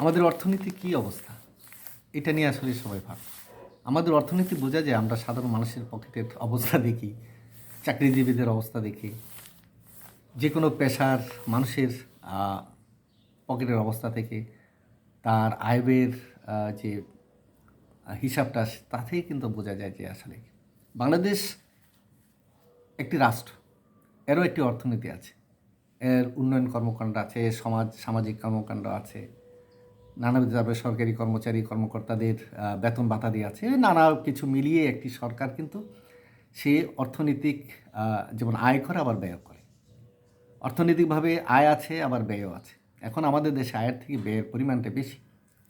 আমাদের অর্থনীতি কি অবস্থা? এটা নিয়ে আসলে সবাই ভাব। আমাদের অর্থনীতি বোঝা যায় আমরা সাধারণ মানুষের পকেটের অবস্থা দেখি, চাকরিজীবীদের অবস্থা দেখি যে কোনো পেশার মানুষের পকেটের অবস্থা থেকে তার আয়বের যে হিসাবটা তাতেই কিন্তু বোঝা যায় যে আসলে বাংলাদেশ একটি রাষ্ট্র, এরও একটি অর্থনীতি আছে। এর উন্নয়ন কর্মকাণ্ড আছে, সমাজ, সামাজিক কর্মকাণ্ড আছে নানাবিধভাবে সরকারি কর্মচারী, কর্মকর্তাদের বেতন ভাতা দিয়ে আছে, নানা কিছু মিলিয়ে একটি সরকার কিন্তু সে অর্থনৈতিক যেমন আয় করে আবার ব্যয় করে। অর্থনৈতিকভাবে আয় আছে, আবার ব্যয়ও আছে। এখন আমাদের দেশে আয়ের থেকে ব্যয়ের পরিমাণটা বেশি।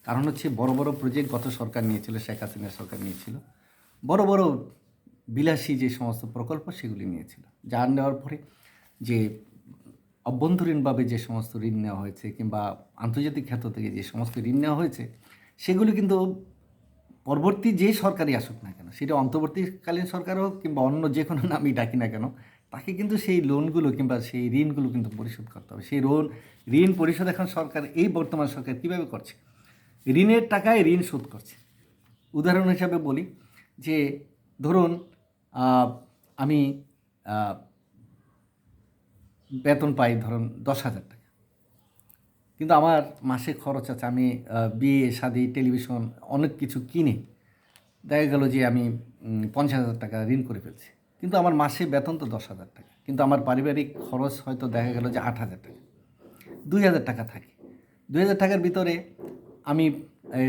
কারণ হচ্ছে বড় বড় প্রজেক্ট গত সরকার নিয়েছিল, শেখ হাসিনা সরকার নিয়েছিল। বড় বড় বিলাসী যে সমস্ত প্রকল্প সেগুলি নিয়েছিল। যার নেওয়ার পরে যে অভ্যন্তরীণভাবে যে সমস্ত ঋণ নেওয়া হয়েছে কিংবা আন্তর্জাতিক ক্ষেত্র থেকে যে সমস্ত ঋণ নেওয়া হয়েছে, সেগুলি কিন্তু পরবর্তী যে সরকারই আসুক না কেন, সেটা অন্তর্বর্তীকালীন সরকার হোক কিংবা অন্য যে কোনো নামই ডাকি না কেন, তাকে কিন্তু সেই লোনগুলো কিংবা সেই ঋণগুলো কিন্তু পরিশোধ করতে হবে। সেই লোন ঋণ পরিশোধ এখন সরকার, এই বর্তমান সরকার কীভাবে করছে? ঋণের টাকায় ঋণ শোধ করছে। উদাহরণ হিসাবে বলি যে, ধরুন আমি বেতন পাই ধরুন দশ হাজার টাকা। কিন্তু আমার মাসে খরচ আছে, আমি বিয়ে, শাদি, টেলিভিশন অনেক কিছু কিনে দেখা গেল যে আমি পঞ্চাশ হাজার টাকা ঋণ করে ফেলছি। কিন্তু আমার মাসে বেতন তো দশ হাজার টাকা, কিন্তু আমার পারিবারিক খরচ হয়তো দেখা গেল যে আট হাজার টাকা। দুই হাজার টাকা থাকে। দুই হাজার টাকার ভিতরে আমি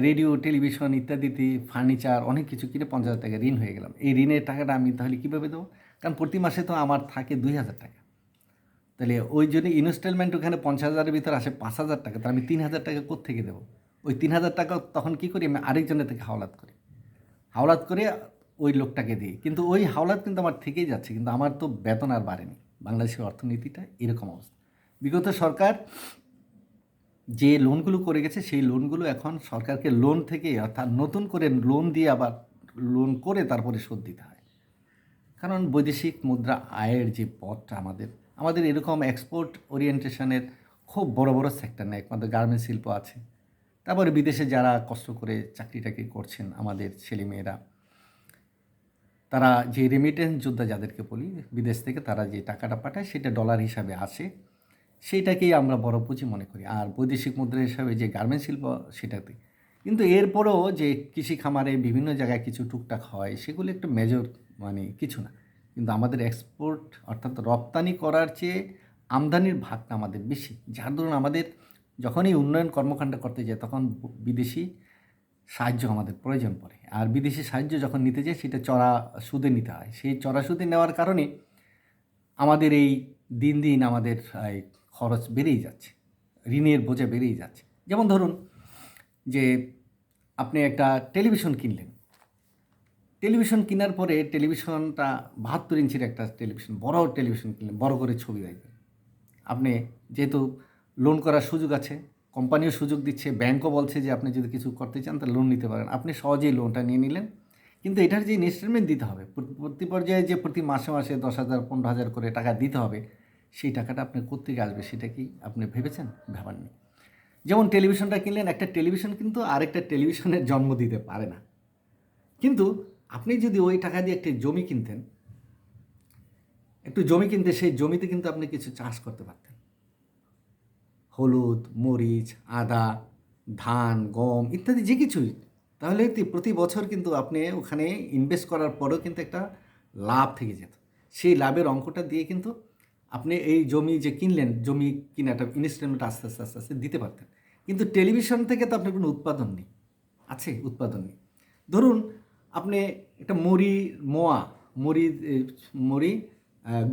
রেডিও, টেলিভিশন ইত্যাদিতে ফার্নিচার অনেক কিছু কিনে পঞ্চাশ হাজার টাকা ঋণ হয়ে গেলাম। এই ঋণের টাকাটা আমি তাহলে কীভাবে দেবো? কারণ প্রতি মাসে তো আমার থাকে দুই হাজার টাকা। তাহলে ওই জন্য ইনস্টলমেন্ট ওখানে পঞ্চাশ হাজারের ভিতরে আসে পাঁচ হাজার টাকা, তাহলে আমি তিন হাজার টাকা কোত্থেকে দেবো? ওই তিন হাজার টাকা তখন কী করি? আমি আরেকজনের থেকে হাওলাত করি। হাওলাত করে ওই লোকটাকে দিই। কিন্তু ওই হাওলাত কিন্তু আমার থেকেই যাচ্ছে, কিন্তু আমার তো বেতন আর বাড়েনি। বাংলাদেশের অর্থনীতিটা এরকম অবস্থা। বিগত সরকার যে লোনগুলো করে গেছে, সেই লোনগুলো এখন সরকারকে লোন থেকে অর্থাৎ নতুন করে লোন দিয়ে আবার লোন করে তারপরে শোধ দিতে হয়। কারণ বৈদেশিক মুদ্রা আয়ের যে পথটা আমাদের আমাদের এরকম এক্সপোর্ট ওরিয়েন্টেশনের খুব বড় বড় সেক্টর নেই, একমাত্র গার্মেন্টস শিল্প আছে। তারপরে বিদেশে যারা কষ্ট করে চাকরি টাকরি করছেন আমাদের ছেলেমেয়েরা, তারা যে রেমিটেন্স যোদ্ধা যাদেরকে বলি, বিদেশ থেকে তারা যে টাকাটা পাঠায় সেটা ডলার হিসাবে আসে, সেইটাকেই আমরা বড় পুঁজি মনে করি। আর বৈদেশিক মুদ্রা হিসাবে যে গার্মেন্টস শিল্প, সেটাতে। কিন্তু এরপরও যে কৃষি খামারে বিভিন্ন জায়গায় কিছু টুকটাক হয়, সেগুলো একটু মেজর মানে কিছু না। কিন্তু আমাদের এক্সপোর্ট অর্থাৎ রপ্তানি করার চেয়ে আমদানির ভাগটা আমাদের বেশি। যার ধরুন আমাদের যখনই উন্নয়ন কর্মকাণ্ড করতে যায়, তখন বিদেশি সাহায্য আমাদের প্রয়োজন পড়ে। আর বিদেশি সাহায্য যখন নিতে যাই সেটা চড়া সুদে নিতে হয়। সেই চড়া সুদে নেওয়ার কারণে আমাদের এই দিন দিন আমাদের খরচ বেড়েই যাচ্ছে, ঋণের বোঝা বেড়েই যাচ্ছে। যেমন ধরুন যে আপনি একটা টেলিভিশন কিনলেন টেলিভিশন কেনার পরে টেলিভিশনটা বাহাত্তর ইঞ্চির একটা টেলিভিশন, বড় টেলিভিশন কিনলেন, বড় করে ছবি দেখবেন। আপনি যেহেতু লোন করার সুযোগ আছে, কোম্পানিও সুযোগ দিচ্ছে ব্যাংকও বলছে যে আপনি যদি কিছু করতে চান তাহলে লোন নিতে পারেন। আপনি সহজেই লোনটা নিয়ে নিলেন। কিন্তু এটার যে ইনস্টলমেন্ট দিতে হবে প্রতি- পর্যায়ে যে প্রতি মাসে মাসে দশ হাজার, পনেরো হাজার করে টাকা দিতে হবে, সেই টাকাটা আপনার কোথেকে আসবে সেটা কি আপনি ভেবেছেন? ভাবাননি যেমন টেলিভিশনটা কিনলেন, একটা টেলিভিশন কিন্তু আরেকটা টেলিভিশনের জন্ম দিতে পারে না। কিন্তু আপনি যদি ওই টাকা দিয়ে একটি জমি কিনতেন, একটু জমি কিনতে সেই জমিতে কিন্তু আপনি কিছু চাষ করতে পারতেন। হলুদ, মরিচ, আদা, ধান, গম ইত্যাদি যে কিছুই। তাহলে প্রতি বছর কিন্তু আপনি ওখানে ইনভেস্ট করার পরেও কিন্তু একটা লাভ থেকে যেত। সেই লাভের অঙ্কটা দিয়ে কিন্তু আপনি এই জমি যে কিনলেন, জমি কিনাটা ইনস্টলমেন্ট আস্তে আস্তে আস্তে আস্তে দিতে পারতেন। কিন্তু টেলিভিশন থেকে তো আপনার কোনো উৎপাদন নেই। আছে উৎপাদন নেই। ধরুন আপনি একটা মুড়ি, মোয়া, মুড়ি মুড়ি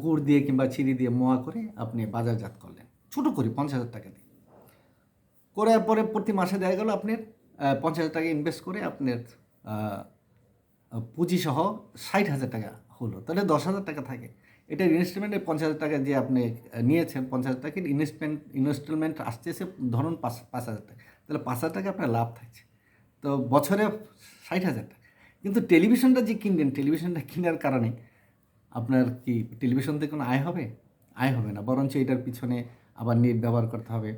গুড় দিয়ে কিংবা চিনি দিয়ে মোয়া করে আপনি বাজারজাত করলেন। ছোটো করে পঞ্চাশ হাজার টাকা দিয়ে। করার পরে প্রতি মাসে দেখা গেল আপনার পঞ্চাশ হাজার টাকা ইনভেস্ট করে আপনার পুঁজি সহ ষাট হাজার টাকা হলো। তাহলে দশ হাজার টাকা থাকে। এটা ইনভেস্টমেন্টে পঞ্চাশ হাজার টাকা যে আপনি নিয়েছেন, পঞ্চাশ হাজার টাকার ইনভেস্টমেন্ট ইনস্টলমেন্ট আসতেছে ধরুন পাঁচ পাঁচ হাজার টাকা। তাহলে পাঁচ হাজার টাকা আপনার লাভ থাকছে। তো বছরে ষাট হাজার টাকা। কিন্তু টেলিভিশনটা যে কিনলেন টেলিভিশনটা কেনার কারণে আপনার কি টেলিভিশন থেকে কোনো আয় হবে? আয় হবে না, বরঞ্চ এটার পিছনে আবার নেট ব্যবহার করতে হবে,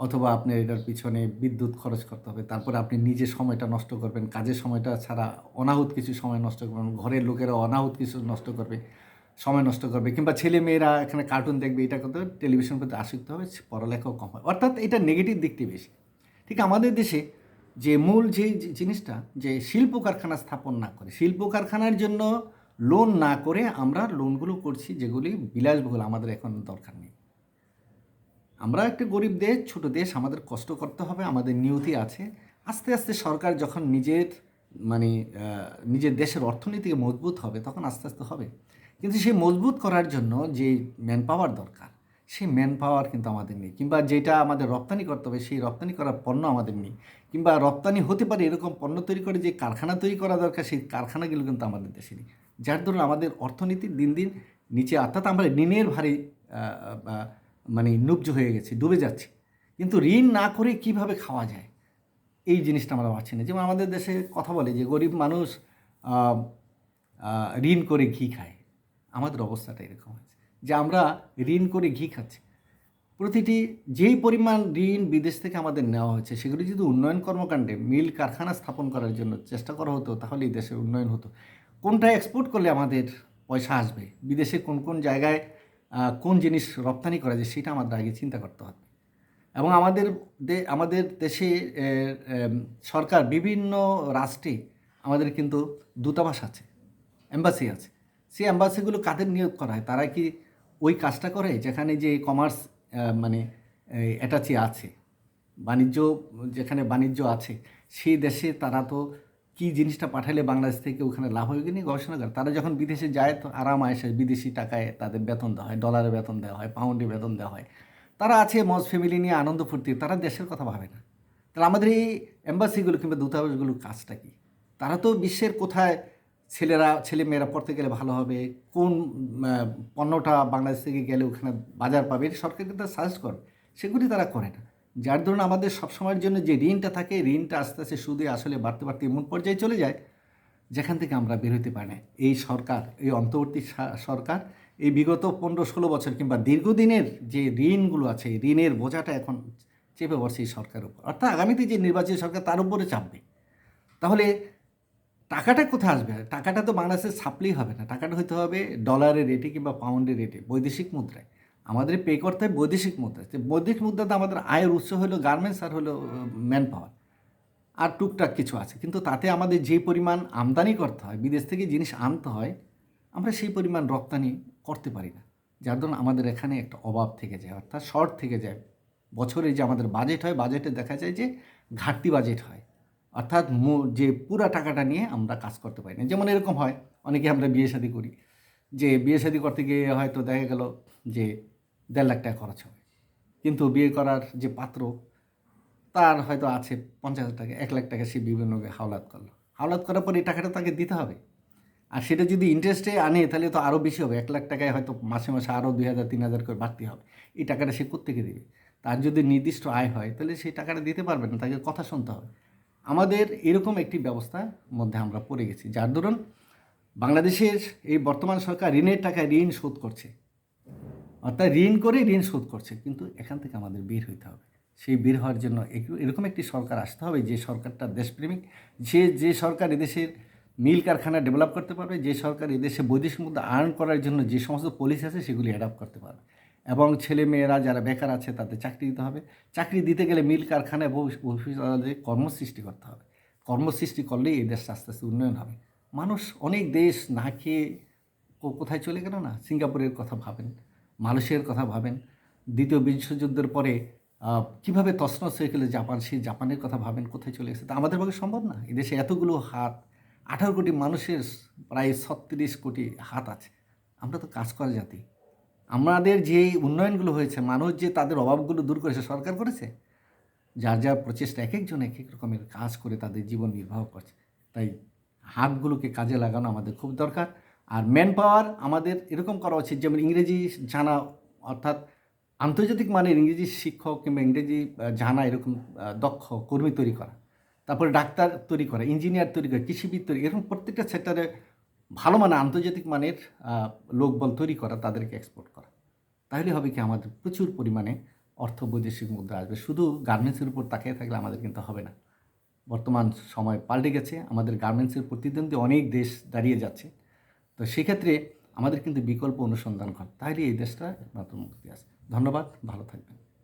অথবা আপনি এটার পিছনে বিদ্যুৎ খরচ করতে হবে, তারপরে আপনি নিজে সময়টা নষ্ট করবেন, কাজের সময়টা ছাড়া অনাহুত কিছু সময় নষ্ট করবেন, ঘরের লোকেরা অনাহুত কিছু নষ্ট করবে, সময় নষ্ট করবে, কিংবা ছেলে মেয়েরা এখানে কার্টুন দেখবে, এটা করতে টেলিভিশন প্রতি আসক্ত হবে, পড়ালেখাও কম হয় অর্থাৎ এটা নেগেটিভ দিকটি বেশি। ঠিক আমাদের দেশে যে মূল যে জিনিসটা, যে শিল্প কারখানা স্থাপন না করে শিল্প কারখানার জন্য লোন না করে আমরা লোনগুলো করছি যেগুলি বিলাসবহুল, আমাদের এখন দরকার নেই। আমরা একটা গরিব দেশ, ছোট দেশ, আমাদের কষ্ট করতে হবে, আমাদের নিয়তি আছে। আস্তে আস্তে সরকার যখন নিজের মানে নিজের দেশের অর্থনীতিকে মজবুত হবে, তখন আস্তে আস্তে হবে। কিন্তু সেই মজবুত করার জন্য যে ম্যান পাওয়ার দরকার সেই ম্যান পাওয়ার কিন্তু আমাদের নেই। কিংবা যেটা আমাদের রপ্তানি করতে হবে, সেই রপ্তানি করার পণ্য আমাদের নেই। কিংবা রপ্তানি হতে পারে এরকম পণ্য তৈরি করে যে কারখানা তৈরি করা দরকার, সেই কারখানাগুলো কিন্তু আমাদের দেশে নেই। যার দরুন আমাদের অর্থনীতি দিন দিন নিচে, অর্থাৎ আমরা ঋণের ভারে মানে নুব্জ হয়ে গেছে, ডুবে যাচ্ছে। কিন্তু ঋণ না করে কীভাবে খাওয়া যায়? এই জিনিসটা আমরা পাচ্ছি না। যেমন আমাদের দেশে কথা বলে যে গরিব মানুষ ঋণ করে ঘি খায়। আমাদের অবস্থাটা এরকম হয়েছে। যে আমরা ঋণ করে ঘি খাচ্ছি। প্রতিটি যেই পরিমাণ ঋণ বিদেশ থেকে আমাদের নেওয়া হয়েছে, সেগুলি যদি উন্নয়ন কর্মকাণ্ডে মিল কারখানা স্থাপন করার জন্য চেষ্টা করা হতো তাহলে এই দেশের উন্নয়ন হতো। কোনটা এক্সপোর্ট করলে আমাদের পয়সা আসবে? বিদেশে কোন কোন জায়গায় কোন জিনিস রপ্তানি করা যায়, সেটা আমাদের আগে চিন্তা করতে হবে। এবং আমাদের আমাদের দেশে সরকার বিভিন্ন রাষ্ট্রে আমাদের কিন্তু দূতাবাস আছে, এম্বাসি আছে। সেই এম্বাসিগুলো কাদের নিয়োগ করা হয়? তারা কি ওই কাজটা করে যেখানে যে কমার্স মানে অ্যাটাচি আছে, বাণিজ্য, যেখানে বাণিজ্য আছে, সেই দেশে তারা তো কি জিনিসটা পাঠালে বাংলাদেশ থেকে ওখানে লাভ হবে কিনা গবেষণা করে? তারা যখন বিদেশে যায় তো আরাম আয়সে বিদেশি টাকায় তাদের বেতন দেওয়া হয় ডলারে বেতন দেওয়া হয় পাউন্ডে বেতন দেওয়া হয়। তারা আছে মজ ফ্যামিলি নিয়ে আনন্দ ফুর্তি, তারা দেশের কথা ভাবে না। তাহলে আমাদের এই এম্বাসিগুলো কিংবা দূতাবাসগুলোর কাজটা কি? তারা তো বিশ্বের কোথায় ছেলেরা, ছেলে মেয়েরা পড়তে গেলে ভালো হবে। কোন পণ্যটা বাংলাদেশ থেকে গেলে ওখানে বাজার পাবে সরকার কিন্তু সাজেস্ট করে। সেগুলি তারা করে না। যার ধরুন আমাদের সবসময়ের জন্য যে ঋণটা থাকে, ঋণটা আস্তে আস্তে সুদে আসলে বাড়তে বাড়তে এমন পর্যায়ে চলে যায়, যেখান থেকে আমরা বের হতে পারি না। এই সরকার, এই অন্তর্বর্তী সরকার এই বিগত পনেরো, ষোলো বছর কিংবা দীর্ঘদিনের যে ঋণগুলো আছে ঋণের বোঝাটা এখন চেপে বসছে এই সরকারের উপর। অর্থাৎ আগামীতে যে নির্বাচিত সরকার তার উপরে চাপবে। তাহলে টাকাটা কোথায় আসবে? টাকাটা তো বাংলাদেশের ছাপলেই হবে না। টাকাটা হইতে হবে ডলারের রেটে কিংবা পাউন্ডের রেটে বৈদেশিক মুদ্রায়। আমাদের পে করতে হয় বৈদেশিক মুদ্রা বৈদেশিক মুদ্রাতে আমাদের আয়ের উৎস হলো গার্মেন্টস আর হলো ম্যান পাওয়ার আর টুকটাক কিছু আছে। কিন্তু তাতে আমাদের যে পরিমাণ আমদানি করতে হয়, বিদেশ থেকে জিনিস আনতে হয়, আমরা সেই পরিমাণ রপ্তানি করতে পারি না। যার জন্য আমাদের এখানে একটা অভাব থেকে যায়। অর্থাৎ শর্ট থেকে যায়। বছরে যে আমাদের বাজেট হয় বাজেটে দেখা যায় যে ঘাটতি বাজেট হয়। অর্থাৎ যে পুরা টাকাটা নিয়ে আমরা কাজ করতে পারি না। যেমন এরকম হয়, অনেকে আমরা বিয়ে শাদি করি, যে বিয়ে শাদি করতে গিয়ে হয়তো দেখা গেল যে দেড় লাখ টাকা খরচ হবে। কিন্তু বিয়ে করার যে পাত্র, তার হয়তো আছে পঞ্চাশ হাজার টাকা, এক লাখ টাকা সে বিভিন্ন হাওলাত করল। হাওলাত করার পর এই টাকাটা তাকে দিতে হবে। আর সেটা যদি ইন্টারেস্টে আনে, তাহলে তো আরও বেশি হবে। এক লাখ টাকায় হয়তো মাসে মাসে আরও দুই হাজার, তিন হাজার করে বাড়তি হবে। এই টাকাটা সে কোত্থেকে দেবে? তার যদি নির্দিষ্ট আয় হয়, তাহলে সেই টাকাটা দিতে পারবে না, তাকে কথা শুনতে হবে। আমাদের এরকম একটি ব্যবস্থার মধ্যে আমরা পড়ে গেছি। যার দরুন বাংলাদেশের এই বর্তমান সরকার ঋণের টাকায় ঋণ শোধ করছে। অর্থাৎ ঋণ করে ঋণ শোধ করছে, কিন্তু এখান থেকে আমাদের বের হইতে হবে। সেই বের হওয়ার জন্য এরকম একটি সরকার আসতে হবে, যে সরকারটা দেশপ্রেমিক যে যে সরকার এদেশের মিল কারখানা ডেভেলপ করতে পারবে, যে সরকার এদেশে বৈদেশিক মুদ্রা আর্ন করার জন্য যে সমস্ত পলিসি আছে, সেগুলি অ্যাডাপ্ট করতে পারবে। এবং ছেলে মেয়েরা যারা বেকার আছে তাদের চাকরি দিতে হবে। চাকরি দিতে গেলে মিল কারখানায় ভবিষ্যৎ কর্মসৃষ্টি করতে হবে। কর্মসৃষ্টি করলেই এই দেশটা আস্তে আস্তে উন্নয়ন হবে। মানুষ অনেক দেশ না খেয়ে কোথায় চলে গেল না? সিঙ্গাপুরের কথা ভাবেন, মালয়েশিয়ার কথা ভাবেন, দ্বিতীয় বিশ্বযুদ্ধের পরে কীভাবে তছনছ হয়ে গেলে জাপান? সেই জাপানের কথা ভাবেন, কোথায় চলে গেছে? তা আমাদের পক্ষে সম্ভব না। এদেশে এতগুলো হাত, আঠারো কোটি মানুষের প্রায় ছত্রিশ কোটি হাত আছে। আমরা তো কাজ করা জাতি। আমাদের যে উন্নয়নগুলো হয়েছে, মানুষ যে তাদের অভাবগুলো দূর করেছে, সরকার করেছে, যার যার প্রচেষ্টা এক একজন এক এক রকমের কাজ করে তাদের জীবন নির্বাহ করছে। তাই হাতগুলোকে কাজে লাগানো আমাদের খুব দরকার। আর ম্যান পাওয়ার আমাদের এরকম করা উচিত, যেমন ইংরেজি জানা, অর্থাৎ আন্তর্জাতিক মানের ইংরেজি শিক্ষক কিংবা ইংরেজি জানা এরকম দক্ষ কর্মী তৈরি করা। তারপরে ডাক্তার তৈরি করা ইঞ্জিনিয়ার তৈরি করা, কৃষিবিদ তৈরি, এরকম প্রত্যেকটা সেক্টরে ভালো মানের আন্তর্জাতিক মানের লোকবল তৈরি করা তাদেরকে এক্সপোর্ট তাহলে হবে কি আমাদের প্রচুর পরিমাণে অর্থ বৈদেশিক মুদ্রা আসবে। শুধু গার্মেন্টসের উপর তাকিয়ে থাকলে আমাদের কিন্তু হবে না। বর্তমান সময় পাল্টে গেছে, আমাদের গার্মেন্টসের প্রতিদ্বন্দ্বী অনেক দেশ দাঁড়িয়ে যাচ্ছে। তো সেক্ষেত্রে আমাদের কিন্তু বিকল্প অনুসন্ধান কর তাহলে এই দেশটা একমাত্র মুক্তি আছে। ধন্যবাদ, ভালো থাকবেন।